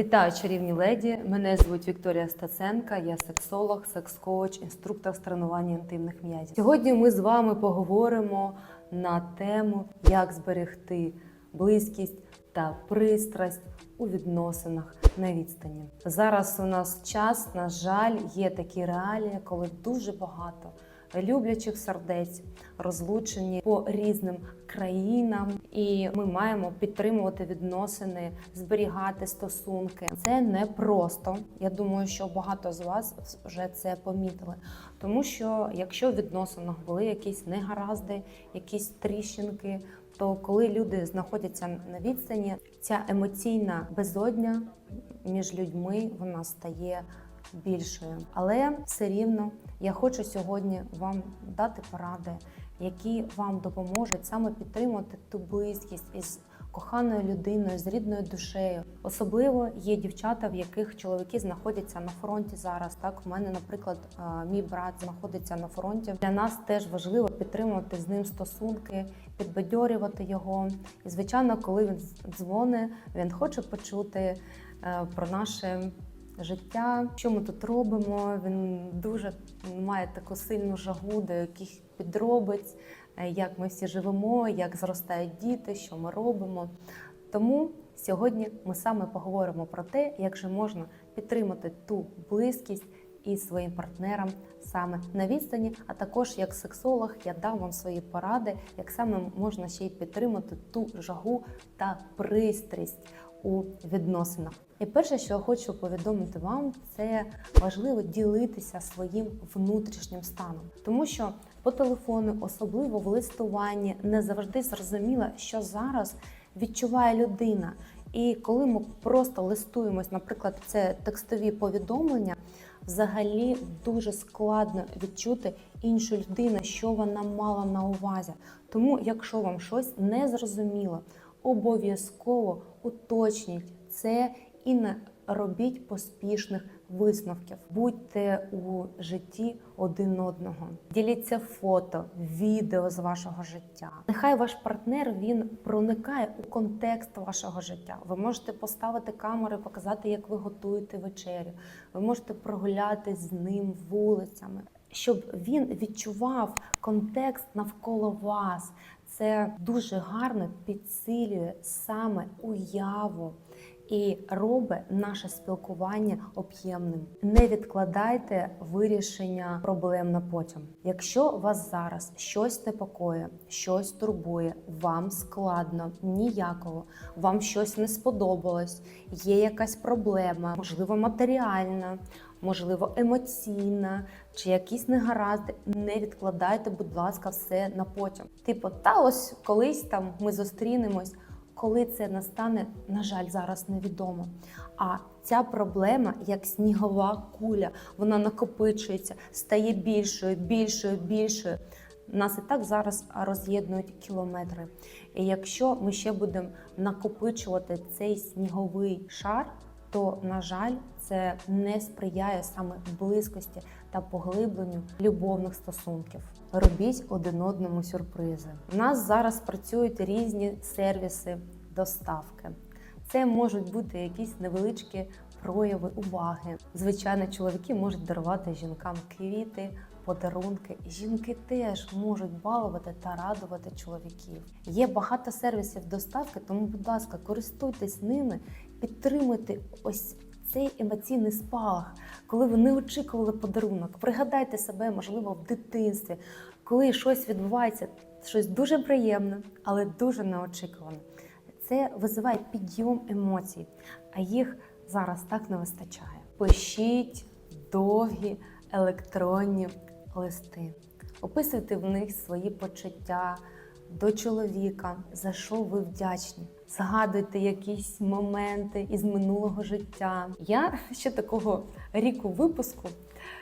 Вітаю, чарівні леді. Мене звуть Вікторія Стаценка. Я сексолог, секс-коуч, інструктор з тренування інтимних м'язів. Сьогодні ми з вами поговоримо на тему, як зберегти близькість та пристрасть у відносинах на відстані. Зараз у нас час, на жаль, є такі реалії, коли дуже багато люблячих сердець розлучені по різним країнам, і ми маємо підтримувати відносини, зберігати стосунки. Це не просто. Я думаю, що багато з вас вже це помітили. Тому що якщо в відносинах були якісь негаразди, якісь тріщинки, то коли люди знаходяться на відстані, ця емоційна безодня між людьми вона стає більшою. Але все рівно я хочу сьогодні вам дати поради, які вам допоможуть саме підтримати ту близькість із коханою людиною, з рідною душею. Особливо є дівчата, в яких чоловіки знаходяться на фронті зараз. Так, у мене, наприклад, е, мій брат знаходиться на фронті. Для нас теж важливо підтримувати з ним стосунки, підбадьорювати його. І звичайно, коли він дзвонить, він хоче почути е, про наше життя, що ми тут робимо. Він дуже має таку сильну жагу до яких підробиць, е, як ми всі живемо, як зростають діти, що ми робимо. Тому сьогодні ми саме поговоримо про те, як же можна підтримати ту близькість із своїм партнером саме на відстані. А також як сексолог я дам вам свої поради, як саме можна ще й підтримати ту жагу та пристрість у відносинах. І перше, що я хочу повідомити вам, це важливо ділитися своїм внутрішнім станом, тому що по телефону, особливо в листуванні, не завжди зрозуміло, що зараз відчуває людина. І коли ми просто листуємось, наприклад, це текстові повідомлення, взагалі дуже складно відчути іншу людину, що вона мала на увазі. Тому, якщо вам щось не зрозуміло, обов'язково уточніть це і не робіть поспішних висновків. Будьте у житті один одного. Діліться фото, відео з вашого життя. Нехай ваш партнер він проникає у контекст вашого життя. Ви можете поставити камери, показати, як ви готуєте вечерю. Ви можете прогуляти з ним вулицями. Щоб він відчував контекст навколо вас, це дуже гарно підсилює саме уяву і робить наше спілкування об'ємним. Не відкладайте вирішення проблем на потім. Якщо вас зараз щось непокоє, щось турбує, вам складно, ніякого, вам щось не сподобалось, є якась проблема, можливо, матеріальна. Можливо, емоційна чи якісь негаразди, не відкладайте, будь ласка, все на потім. Типу, та ось колись там ми зустрінемось. Коли це настане, на жаль, зараз невідомо. А ця проблема, як снігова куля, вона накопичується, стає більшою, більшою, більшою. Нас і так зараз роз'єднують кілометри. І якщо ми ще будемо накопичувати цей сніговий шар, то, на жаль, це не сприяє саме близькості та поглибленню любовних стосунків. Робіть один одному сюрпризи. У нас зараз працюють різні сервіси доставки. Це можуть бути якісь невеличкі прояви уваги. Звичайно, чоловіки можуть дарувати жінкам квіти, подарунки. Жінки теж можуть балувати та радувати чоловіків. Є багато сервісів доставки, тому, будь ласка, користуйтесь ними, підтримуйте ось цей емоційний спалах, коли ви не очікували подарунок. Пригадайте себе, можливо, в дитинстві, коли щось відбувається, щось дуже приємне, але дуже неочікуване. Це визиває підйом емоцій, а їх зараз так не вистачає. Пишіть довгі електронні листи, описуйте в них свої почуття до чоловіка, за що ви вдячні. Згадуйте якісь моменти із минулого життя. Я ще такого ріку випуску,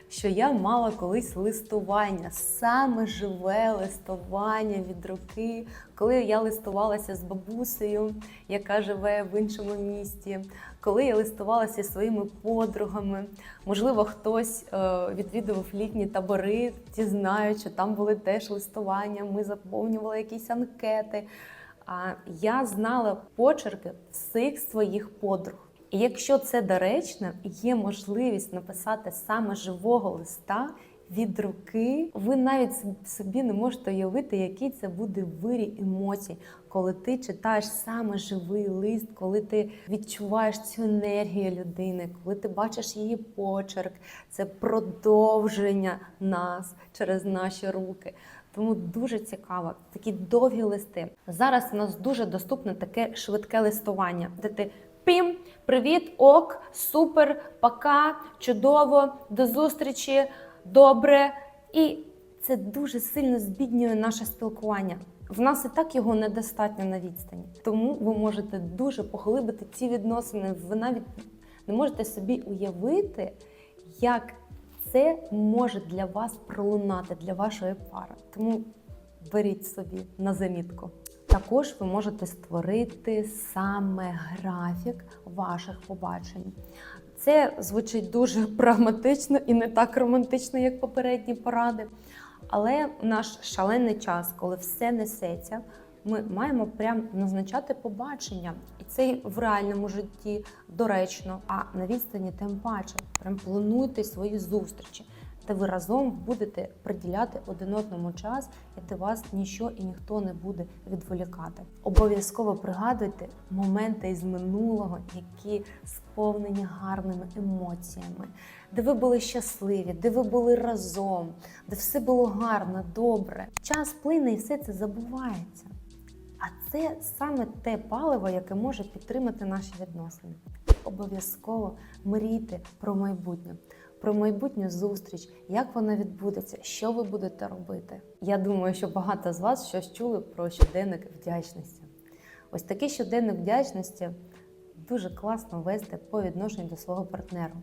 що я мала колись листування, саме живе листування від руки, коли я листувалася з бабусею, яка живе в іншому місті, коли я листувалася зі своїми подругами. Можливо, хтось е, відвідував літні табори, ті знають, що там були теж листування. Ми заповнювали якісь анкети. А я знала почерки всіх своїх подруг. І якщо це доречно, є можливість написати саме живого листа від руки, ви навіть собі не можете уявити, який це буде вирій емоцій, коли ти читаєш саме живий лист, коли ти відчуваєш цю енергію людини, коли ти бачиш її почерк, це продовження нас через наші руки. Тому дуже цікаво, такі довгі листи. Зараз у нас дуже доступне таке швидке листування, де ти пім, привіт, ок, супер, пока, чудово, до зустрічі, добре. І це дуже сильно збіднює наше спілкування. В нас і так його недостатньо на відстані. Тому ви можете дуже поглибити ці відносини. Ви навіть не можете собі уявити, як це може для вас пролунати для вашої пари. Тому беріть собі на замітку. Також ви можете створити саме графік ваших побачень. Це звучить дуже прагматично і не так романтично, як попередні поради. Але наш шалений час, коли все несеться, ми маємо прям назначати побачення. І це і в реальному житті доречно, а на відстані тим паче. Прям плануйте свої зустрічі, де ви разом будете приділяти один одному час, і де вас ніщо і ніхто не буде відволікати. Обов'язково пригадуйте моменти із минулого, які сповнені гарними емоціями, де ви були щасливі, де ви були разом, де все було гарно, добре. Час плине і все це забувається. А це саме те паливо, яке може підтримати наші відносини. Обов'язково мрійте про майбутнє, про майбутню зустріч, як вона відбудеться, що ви будете робити. Я думаю, що багато з вас щось чули про щоденник вдячності. Ось такий щоденник вдячності дуже класно вести по відношенню до свого партнера,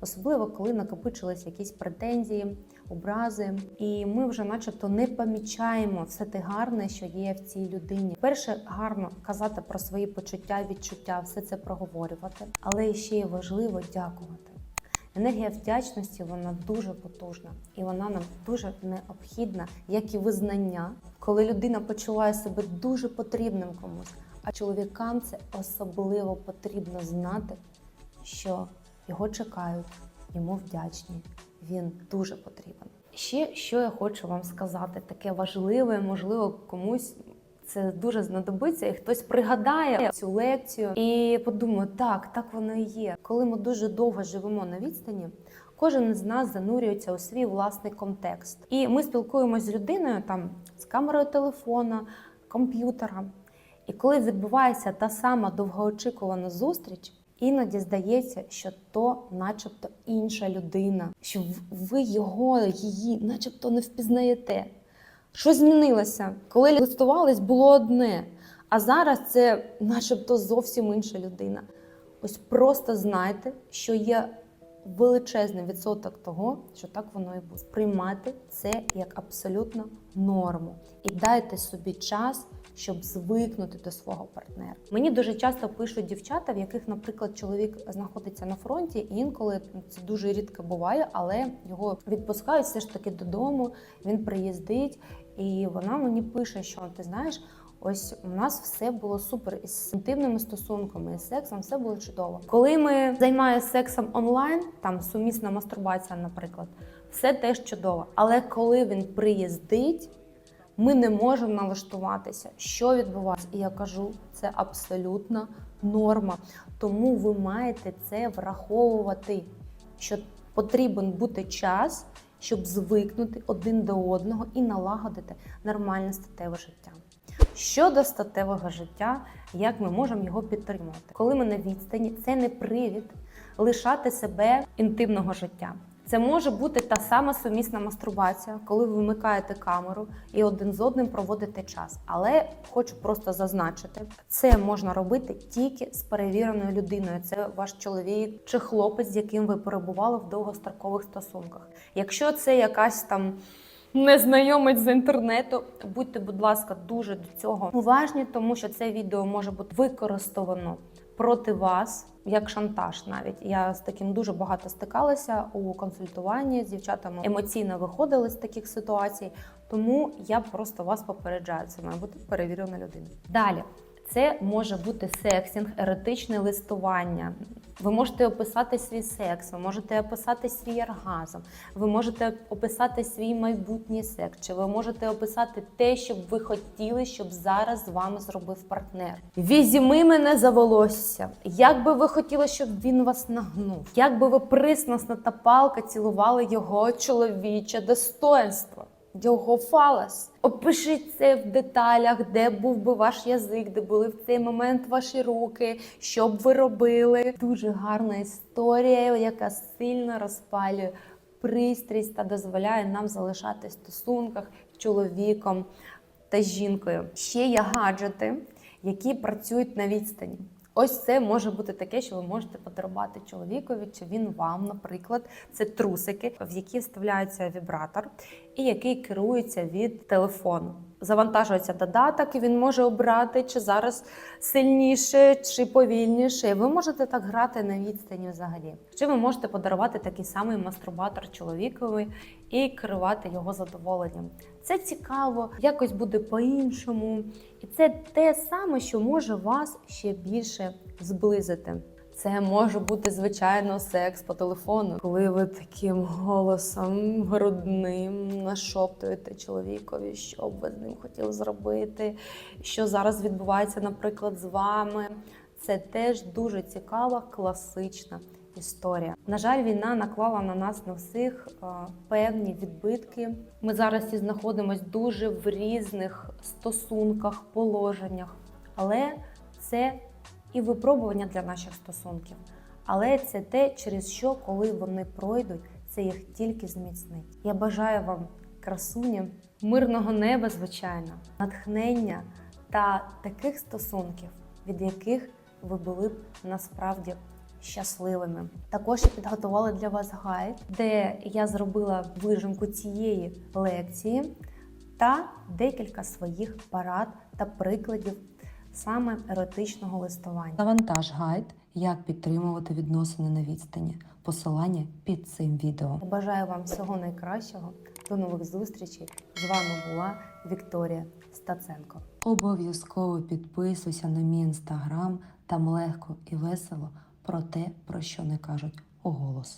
особливо коли накопичились якісь претензії, образи, і ми вже, начебто, не помічаємо все те гарне, що є в цій людині. Перше, гарно казати про свої почуття, відчуття, все це проговорювати, але ще й важливо дякувати. Енергія вдячності вона дуже потужна і вона нам дуже необхідна, як і визнання, коли людина почуває себе дуже потрібним комусь. А чоловікам це особливо потрібно знати, що його чекають, йому вдячні. Він дуже потрібен. Ще що я хочу вам сказати, таке важливе, можливо, комусь. Це дуже знадобиться, і хтось пригадає цю лекцію і подумає, так, так воно і є. Коли ми дуже довго живемо на відстані, кожен з нас занурюється у свій власний контекст. І ми спілкуємося з людиною там з камерою телефона, комп'ютера. І коли відбувається та сама довгоочікувана зустріч, іноді здається, що то, начебто, інша людина, що ви його, її, начебто, не впізнаєте. Що змінилося? Коли листувались, було одне, а зараз це, начебто, зовсім інша людина. Ось просто знайте, що є величезний відсоток того, що так воно і буде. Сприймати це як абсолютно норму. І дайте собі час, щоб звикнути до свого партнера. Мені дуже часто пишуть дівчата, в яких, наприклад, чоловік знаходиться на фронті, і інколи це дуже рідко буває, але його відпускають все ж таки додому. Він приїздить, і вона мені пише, що ти знаєш. Ось у нас все було супер із інтимними стосунками, із сексом все було чудово. Коли ми займаємося сексом онлайн, там сумісна мастурбація, наприклад, все теж чудово. Але коли він приїздить, ми не можемо налаштуватися, що відбувається. І я кажу, це абсолютна норма. Тому ви маєте це враховувати, що потрібен бути час, щоб звикнути один до одного і налагодити нормальне статеве життя. Щодо статевого життя, як ми можемо його підтримувати? Коли ми на відстані, це не привід лишати себе інтимного життя. Це може бути та сама сумісна мастурбація, коли ви вмикаєте камеру і один з одним проводите час. Але хочу просто зазначити, це можна робити тільки з перевіреною людиною. Це ваш чоловік чи хлопець, з яким ви перебували в довгострокових стосунках. Якщо це якась там незнайомець з інтернету. Будьте, будь ласка, дуже до цього уважні, тому що це відео може бути використовано проти вас. Як шантаж, навіть я з таким дуже багато стикалася у консультуванні з дівчатами емоційно виходили з таких ситуацій, тому я просто вас попереджаю. Це має бути перевірена людина. Далі це може бути сексінг, еротичне листування, Ви можете описати свій секс, ви можете описати свій оргазм, ви можете описати свій майбутній секс, чи ви можете описати те, що б ви хотіли, щоб зараз з вами зробив партнер. Візьми мене за волосся. Як би ви хотіли, щоб він вас нагнув? Як би ви присносно та палка цілували його чоловіче достоинство? Його фалас. Опишіть це в деталях, де був би ваш язик, де були в цей момент ваші руки, що б ви робили. Дуже гарна історія, яка сильно розпалює пристрість та дозволяє нам залишатись в стосунках з чоловіком та жінкою. Ще є гаджети, які працюють на відстані. Ось це може бути таке, що ви можете подарувати чоловікові, чи він вам, наприклад, це трусики, в які вставляється вібратор, і який керується від телефону. Завантажується додаток, і він може обрати, чи зараз сильніше, чи повільніше. Ви можете так грати на відстані взагалі. Чи ви можете подарувати такий самий мастурбатор чоловікові і керувати його задоволенням. Це цікаво, якось буде по-іншому. І це те саме, що може вас ще більше зблизити. Це може бути звичайно секс по телефону, коли ви таким голосом грудним нашоптуєте чоловікові, що б ви з ним хотіли зробити, що зараз відбувається, наприклад, з вами. Це теж дуже цікава, класична історія. На жаль, війна наклала на нас на всіх е, певні відбитки. Ми зараз всі знаходимося дуже в різних стосунках, положеннях, але це і випробування для наших стосунків. Але це те, через що, коли вони пройдуть, це їх тільки зміцнить. Я бажаю вам красуні, мирного неба, звичайно, натхнення та таких стосунків, від яких ви були б насправді щасливими. Також я підготувала для вас гайд, де я зробила вижимку цієї лекції та декілька своїх парад та прикладів саме еротичного листування. Завантаж гайд, як підтримувати відносини на відстані. Посилання під цим відео. Бажаю вам всього найкращого. До нових зустрічей. З вами була Вікторія Стаценко. Обов'язково підписуйся на мій інстаграм. Там легко і весело про те, про що не кажуть уголос.